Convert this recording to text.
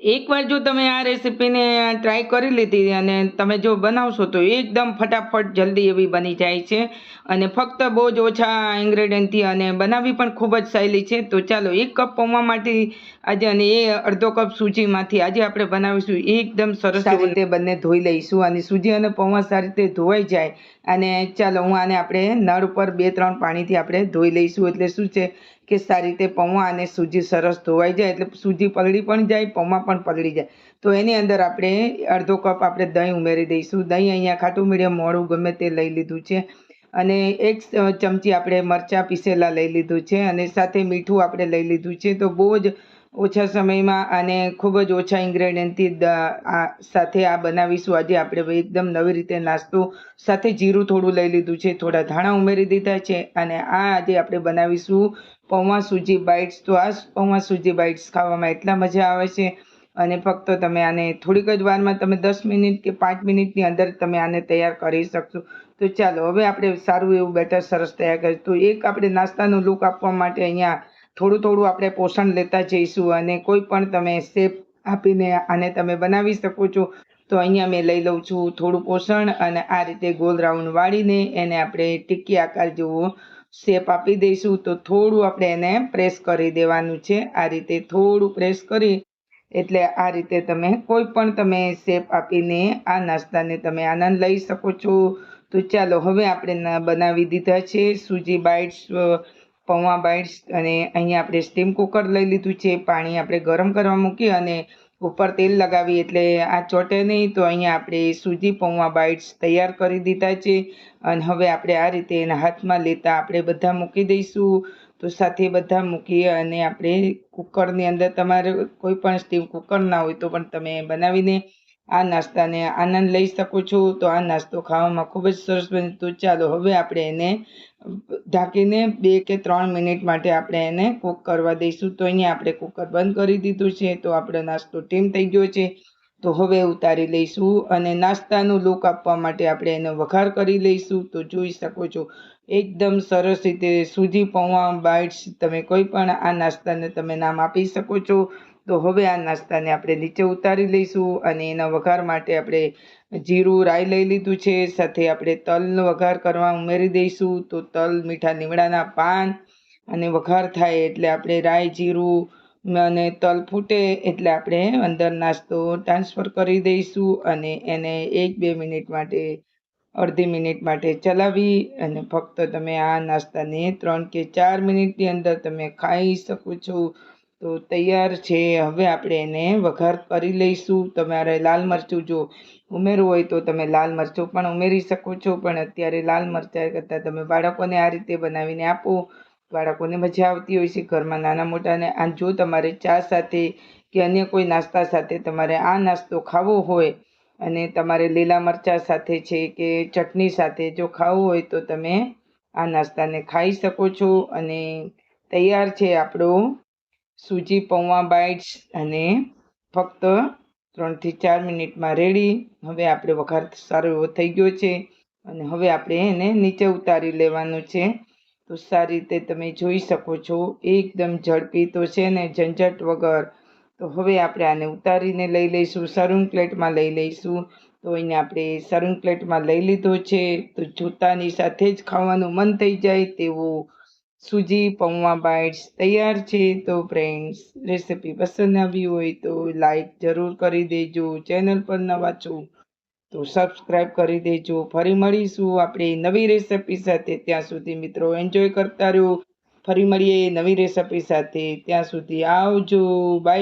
એકવાર જો તમે આ રેસીપીને ટ્રાય કરી લીધી અને તમે જો બનાવશો તો એકદમ ફટાફટ જલ્દી એવી બની જાય છે. અને ફક્ત બહુ જ ઓછા ઇન્ગ્રેડિયન્ટથી અને બનાવવી પણ ખૂબ જ સહેલી છે. તો ચાલો એક કપ પૌવામાંથી આજે અને એ અડધો કપ સૂજીમાંથી આજે આપણે બનાવીશું. એકદમ સરસ સારી રીતે બંને ધોઈ લઈશું અને સૂજી અને પૌવા સારી રીતે ધોવાઈ જાય. અને ચાલો હું આને આપણે નળ ઉપર બે ત્રણ પાણીથી આપણે ધોઈ લઈશું. એટલે શું છે? કે સારી રીતે પૌવા અને સૂજી સરસ ધોવાઈ જાય એટલે સૂજી પલળી પણ જાય પૌવા પણ પલળી જાય. તો એની અંદર આપણે અડધો કપ આપણે દહીં ઉમેરી દઈશું. દહીં અહીંયા ખાટું મીડિયમ મોડું ગમે તે લઈ લીધું છે. અને એક ચમચી આપણે મરચાં પીસેલા લઈ લીધું છે અને સાથે મીઠું આપણે લઈ લીધું છે. તો બહુ જ ઓછા સમયમાં અને ખૂબ જ ઓછા ઇન્ગ્રેડિયન્ટથી આ સાથે આ બનાવીશું. આજે આપણે એકદમ નવી રીતે નાસ્તો સાથે જીરું થોડું લઈ લીધું છે, થોડા ધાણા ઉમેરી દીધા છે અને આ આજે આપણે બનાવીશું પૌવા સૂજી બાઇટ્સ. તો આ પૌવા સૂજી બાઇટ્સ ખાવામાં એટલા મજા આવે છે અને ફક્ત તમે આને થોડીક જ વારમાં તમે દસ મિનિટ કે પાંચ મિનિટની અંદર તમે આને તૈયાર કરી શકશો. તો ચાલો, હવે આપણે સારું એવું બેટર સરસ તૈયાર કરીશું. તો એક આપણે નાસ્તાનો લુક આપવા માટે અહીંયા થોડું થોડું આપણે પોષણ લેતા જઈશું અને કોઈ પણ તમે શેપ આપીને આને તમે બનાવી શકો છો, તો અહીંયા મેં લઈ લઉં છું થોડું પોષણ અને આ રીતે ગોલ રાઉન્ડ વાળીને એને આપણે ટીકી આકાર જેવો શેપ આપી દઈશું. તો થોડું આપણે એને પ્રેસ કરી દેવાનું છે. આ રીતે થોડું પ્રેસ કરી, એટલે આ રીતે તમે કોઈ પણ તમે શેપ આપીને આ નાસ્તાને તમે આનંદ લઈ શકો છો. તો ચાલો હવે આપણે બનાવી દીધા છે. સૂજી બાઇટ્સ પૌવા બાઇટ્સ અને અહીંયા આપણે સ્ટીમ કુકર લઈ લીધું છે. પાણી આપણે ગરમ કરવા મૂકી અને ઉપર તેલ લગાવી એટલે આ ચોટે નહીં તો અહીંયા આપણે સૂજી પૌવા બાઇટ્સ તૈયાર કરી દીધા છે. અને હવે આપણે આ રીતે એના હાથમાં લેતા આપણે બધા મૂકી દઈશું. તો સાથે બધા મૂકી અને આપણે કુકરની અંદર તમારે કોઈ પણ સ્ટીમ કુકર ના હોય તો પણ તમે બનાવીને આ નાસ્તાને આનંદ લઈ શકો છો. તો આ નાસ્તો ખાવામાં ખૂબ જ સરસ બને. તો ચાલો હવે આપણે એને ઢાંકીને બે કે ત્રણ મિનિટ માટે આપણે એને કૂક કરવા દઈશું. તો અહીંયા આપણે કુકર બંધ કરી દીધું છે. તો આપણો નાસ્તો ટીમ થઈ ગયો છે. તો હવે ઉતારી લઈશું અને નાસ્તાનું લુક આપવા માટે આપણે એનો વઘાર કરી લઈશું. તો જોઈ શકો છો, એકદમ સરસ રીતે સૂજી પૌવા બાઇટ્સ તમે કોઈ પણ આ નાસ્તાને તમે નામ આપી શકો છો. તો હવે આ નાસ્તાને આપણે નીચે ઉતારી લઈશું અને એના વઘાર માટે આપણે જીરું રાઈ લઈ લીધું છે. સાથે આપણે તલનો વઘાર કરવા ઉમેરી દઈશું. તો તલ, મીઠા લીમડાના પાન અને વઘાર થાય એટલે આપણે રાઈ, જીરું અને તલ ફૂટે એટલે આપણે અંદર નાસ્તો ટ્રાન્સફર કરી દઈશું અને એને એક બે મિનિટ માટે, અડધી મિનિટ માટે ચલાવી અને ફક્ત તમે આ નાસ્તાને ત્રણ કે ચાર મિનિટની અંદર તમે ખાઈ શકો છો. તો તૈયાર છે. હવે આપણે એને વઘાર કરી લઈશું. તમારે લાલ મરચું જો ઉમેરવું હોય તો તમે લાલ મરચું પણ ઉમેરી શકો છો. પણ અત્યારે લાલ મરચાં કરતાં તમે બાળકોને આ રીતે બનાવીને આપો. બાળકોને મજા આવતી હોય છે. ઘરમાં નાના મોટાને આ જો તમારે ચા સાથે કે અન્ય કોઈ નાસ્તા સાથે તમારે આ નાસ્તો ખાવો હોય અને તમારે લીલા મરચાં સાથે છે કે ચટણી સાથે જો ખાવું હોય તો તમે આ નાસ્તાને ખાઈ શકો છો. અને તૈયાર છે આપણો સૂજી પૌવા બાઇટ્સ અને ફક્ત ત્રણથી ચાર મિનિટમાં રેડી હવે આપણે વઘાર સારો એવો થઈ ગયો છે અને હવે આપણે એને નીચે ઉતારી લેવાનું છે. તો સારી રીતે તમે જોઈ શકો છો, એકદમ ઝડપી તો છે ને, ઝંઝટ વગર. તો હવે આપણે આને ઉતારીને લઈ લઈશું સર્વિંગ પ્લેટમાં લઈ લઈશું. તો એને આપણે સર્વિંગ પ્લેટમાં લઈ લીધો છે. તો જોતાની સાથે જ ખાવાનું મન થઈ જાય તેવું સૂજી, પૌવા બાઇટ્સ તૈયાર છે. તો ફ્રેન્ડ્સ રેસીપી પસંદ આવી હોય તો લાઈક જરૂર કરી દેજો. ચેનલ પર નવા છો તો સબસ્ક્રાઈબ કરી દેજો. ફરી મળીશું આપણે નવી રેસીપી સાથે. ત્યાં સુધી મિત્રો એન્જોય કરતા રહ્યો. ફરી મળીએ નવી રેસીપી સાથે. ત્યાં સુધી આવજો. બાય